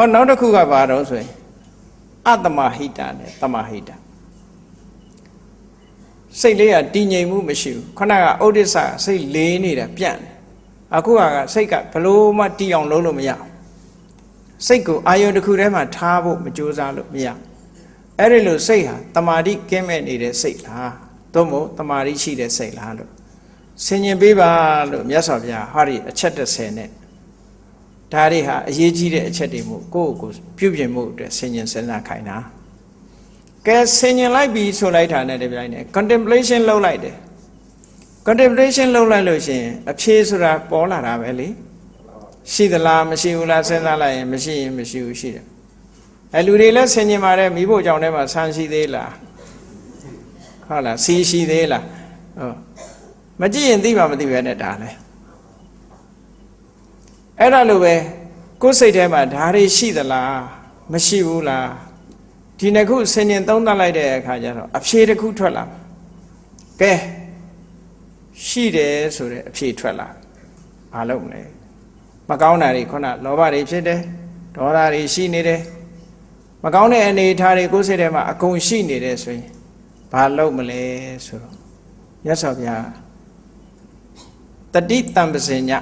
ဟောနောက်တစ်ခုကဘာတော့ဆိုရင်အတ္တမဟိတနဲ့တမဟိတစိတ်လေးကတည်ငြိမ်မှုမရှိဘူးခဏကဥဒိစ္စစိတ်လေးနေတာပြန့်တယ်အခုကစိတ်ကဘလို့မှတည်အောင်လုပ်လို့မရဘူးစိတ်ကိုအာယုန်တစ်ခုထဲမှာထားဖို့မကြိုးစားလို့မရအဲ့ဒီလိုစိတ်ဟာတမာတိကင်းမဲ့နေတဲ့စိတ်လားသို့မဟုတ်တမာတိရှိတဲ့စိတ်လားလို့ဆင်ញင်ပေးပါလို့မြတ်စွာဘုရားဟောဒီအချက်30နဲ့ ဒါတွေဟာအရေးကြီးတဲ့အချက်တွေမို့ကိုယ့်ကိုယ်ကိုပြုပြင်မှုအတွက်ဆင်ញင်စဉ်းစားခိုင်းတာကဲဆင်ញင်လိုက်ပြီဆိုလိုက်တာနဲ့တပြိုင်နက် contemplation လုပ်လိုက်တယ် contemplation လုပ်လိုက်လို့ရှိရင်အဖြေဆိုတာပေါ်လာတာပဲလေရှိသလားမရှိဘူးလားစဉ်းစားလိုက်ရင်မရှိရင်မရှိဘူးရှိတယ်အဲလူတွေလည်းဆင်ញင်ပါတယ်မိဖို့ကြောင့်ထဲမှာဆန်းရှိသေးလားဟုတ်လားစီးရှိသေးလားဟုတ်မကြည့်ရင်သိမှမသိပဲနဲ့ဒါလဲ အဲ့ဒါလိုပဲကိုယ်စိတ်ထဲမှာဓာရီရှိသလားမရှိဘူးလားဒီနှစ်ခုဆင်ញင်သုံးသပ်လိုက်တဲ့အခါကျတော့အဖြေတစ်ခုထွက်လာကဲရှိတယ်ဆိုတဲ့အဖြေထွက်လာဘာလုပ်မလဲမကောင်းတာတွေခုနလောဘတွေဖြစ်တယ်ဒေါသတွေရှိနေတယ်မကောင်းတဲ့အနေအထားတွေကိုယ်စိတ်ထဲမှာအကုန်ရှိနေတယ်ဆိုရင်ဘာလုပ်မလဲဆိုတော့မြတ်စွာဘုရားတတိတံပစင်ည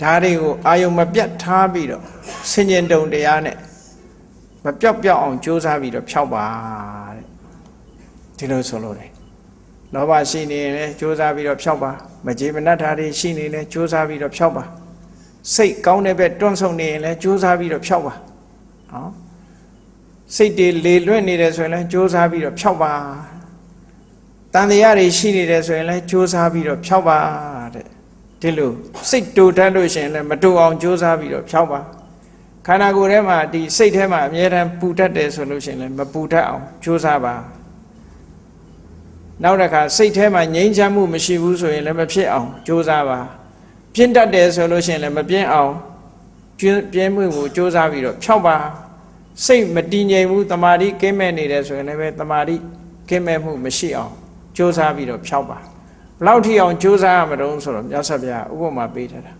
ဓာတွေကိုအာယုံမပြတ်ထားပြီးတော့ဆင်ញင်တုံတရားနဲ့မပြောက်ပြောက်အောင်ကြိုးစားပြီးတော့ဖြောက်ပါတဲ့ဒီလိုဆိုလို့တယ်လောဘရှိနေရင်လည်းကြိုးစားပြီးတော့ဖြောက်ပါမကြေမနတ်ဓာတွေရှိနေရင်လည်းကြိုးစားပြီးတော့ဖြောက်ပါစိတ်ကောင်းတဲ့ဘက်တွန့်ဆုံနေရင်လည်းကြိုးစားပြီးတော့ဖြောက်ပါနော်စိတ်တွေလေလွင့်နေတယ်ဆိုရင်လည်းကြိုးစားပြီးတော့ဖြောက်ပါတန်တရားတွေရှိနေတယ်ဆိုရင်လည်းကြိုးစားပြီးတော့ဖြောက်ပါတဲ့ ဒီလိုစိတ်တူတတ်လို့ရှိရင်လည်းမတူအောင်ကြိုးစားပြီးတော့ဖြောက်ပါခန္ဓာကိုယ်ထဲမှာဒီစိတ်ထဲမှာအမြဲတမ်းပူတတ်တယ်ဆိုလို့ရှိရင်လည်းမပူတတ်အောင်ကြိုးစားပါနောက်တစ်ခါစိတ်ထဲမှာငြိမ်းချမ်းမှုမရှိဘူးဆိုရင်လည်းမဖြစ်အောင်ကြိုးစားပါပြင်းတတ်တယ်ဆိုလို့ရှိရင်လည်းမပြင်းအောင်ပြင်းပြင်းမှုကိုကြိုးစားပြီးတော့ဖြောက်ပါစိတ်မတည်ငြိမ်ဘူးတမာတိကင်းမဲ့နေတယ်ဆိုရင်လည်းပဲတမာတိကင်းမဲ့မှုမရှိအောင်ကြိုးစားပြီးတော့ဖြောက်ပါဘ လောက်ထိအောင်ကြိုးစားရမတုံးဆိုတော့မြတ်စွာဘုရားဥပမာပေးထားတာ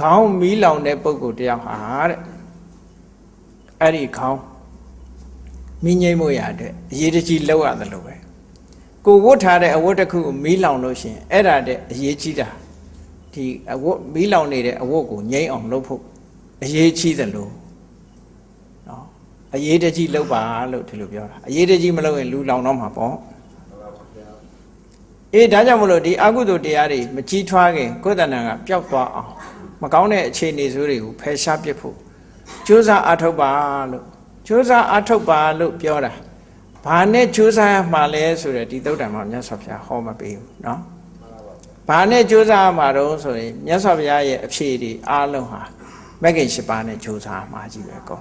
ခေါင်းမီးလောင်တဲ့ပုဂ္ဂိုလ်တယောက်ဟာတဲ့အဲ့ဒီခေါင်းမီးငိမ့်မှုရတဲ့အရေးတကြီးလောက်ရတယ်လို့ပဲကိုဝတ်ထားတဲ့အဝတ်တစ်ခုကိုမီးလောင်လို့ရှိရင်အဲ့ဒါတဲ့အရေးကြီးတာဒီအဝတ်မီးလောင်နေတဲ့အဝတ်ကိုငိမ့်အောင်လုပ်ဖို့အရေးကြီးတယ်လို့နော်အရေးတကြီးလောက်ပါလို့ဒီလိုပြောတာအရေးတကြီးမလုပ်ရင်လူလောင်တော့မှာပေါ့ အေးဒါကြောင့်မလို့ဒီအကုသိုလ်တရားတွေမကြီးထွားခင်ကိုယ်တဏ္ဍာကပျောက်သွားအောင်မကောင်းတဲ့အခြေအနေဆိုးတွေကိုဖယ်ရှားပစ်ဖို့ကြိုးစားအထောက်ပါလို့ကြိုးစားအထောက်ပါလို့ပြောတာဘာနဲ့ကြိုးစားရမှာလဲဆိုတဲ့ဒီသုတ်တံမှာမြတ်စွာဘုရားဟောမပေးဘူးเนาะဘာနဲ့ကြိုးစားရမှာတော့ဆိုရင်မြတ်စွာဘုရားရဲ့အဖြေတွေအားလုံးဟာမဂ္ဂင်၈ပါးနဲ့ကြိုးစားမှာကြီးပဲကော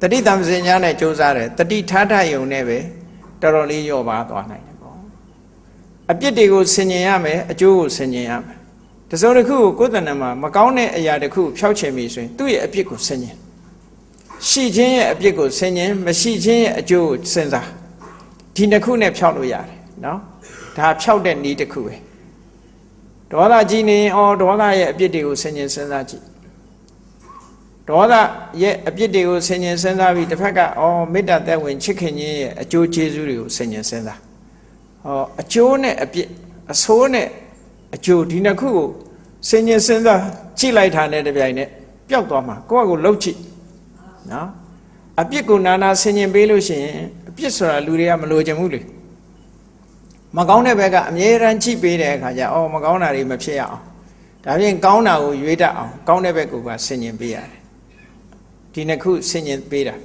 တတိတံစင်ညာနဲ့ကြိုးစားတယ်တတိထားထယုံနဲ့ပဲတော်တော်လေးရော့ပါသွားနိုင်တယ်ပေါ့ အပြစ်တွေကိုဆင်ញင်ရမယ်အကျိုးကိုဆင်ញင်ရမယ်တစုံတစ်ခုကိုကိုယ်တဏ္ဍမှာမကောင်းတဲ့အရာတစ်ခုဖျောက်ချင်ပြီဆိုရင်သူ့ရဲ့အပြစ်ကိုဆင်ញင်ရှိခြင်းရဲ့အပြစ်ကိုဆင်ញင်မရှိခြင်းရဲ့အကျိုးကိုစဉ်းစားဒီနှစ်ခုနဲ့ဖျောက်လို့ရတယ်နော်ဒါဖျောက်တဲ့နည်းတစ်ခုပဲဒေါသကြီးနေဩဒေါသရဲ့အပြစ်တွေကိုဆင်ញင်စဉ်းစားကြည့်ဒေါသရဲ့အပြစ်တွေကိုဆင်ញင်စဉ်းစားပြီးတစ်ဖက်ကဩမေတ္တာသက်ဝင်ချစ်ခင်ခြင်းရဲ့အကျိုးကျေးဇူးတွေကိုဆင်ញင်စဉ်းစား ဟောအကျိုးနဲ့အပြစ်အဆိုးနဲ့အကျိုးဒီနှစ်ခုကိုစဉ်းကျင်စဉ်းစားကြည့်လိုက်တာနဲ့တပြိုင်နက်ပျောက်သွားမှာကိုယ့်အကိုလှုပ်ကြည့်နော်အပြစ်ကိုနာနာဆင်ခြင်ပေးလို့ရှိရင်အပြစ်ဆိုတာလူတွေကမလိုချင်ဘူးလေမကောင်းတဲ့ဘက်ကအမြဲတမ်းကြည့်ပေးတဲ့အခါကျအော်မကောင်းတာတွေမဖြစ်ရအောင်ဒါဖြင့်ကောင်းတာကိုရွေးတတ်အောင်ကောင်းတဲ့ဘက်ကိုပါဆင်ခြင်ပေးရတယ်ဒီနှစ်ခုဆင်ခြင်ပေးတာ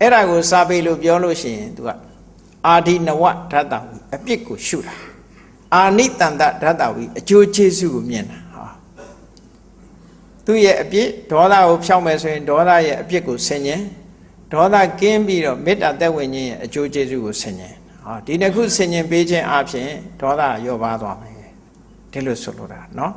အဲ့ဒါကိုစာပေလို့ပြောလို့ရှိရင် तू က အာဒီနဝဓာတဝီအပြစ်ကိုရှုတာအာနိတန္တဓာတဝီအကျိုးကျေးဇူးကိုမြင်တာဟာသူ့ရဲ့အပြစ်ဒေါသကိုဖြောင်းမယ်ဆိုရင်ဒေါသရဲ့အပြစ်ကိုဆင်ញင်ဒေါသကင်းပြီးတော့မေတ္တာသက်ဝင်ခြင်းရဲ့အကျိုးကျေးဇူးကိုဆင်ញင်ဟာဒီနှစ်ခုဆင်ញင်ပေးခြင်းအပြင်ဒေါသရောပါသွားမယ်ဒီလိုဆိုလိုတာเนาะ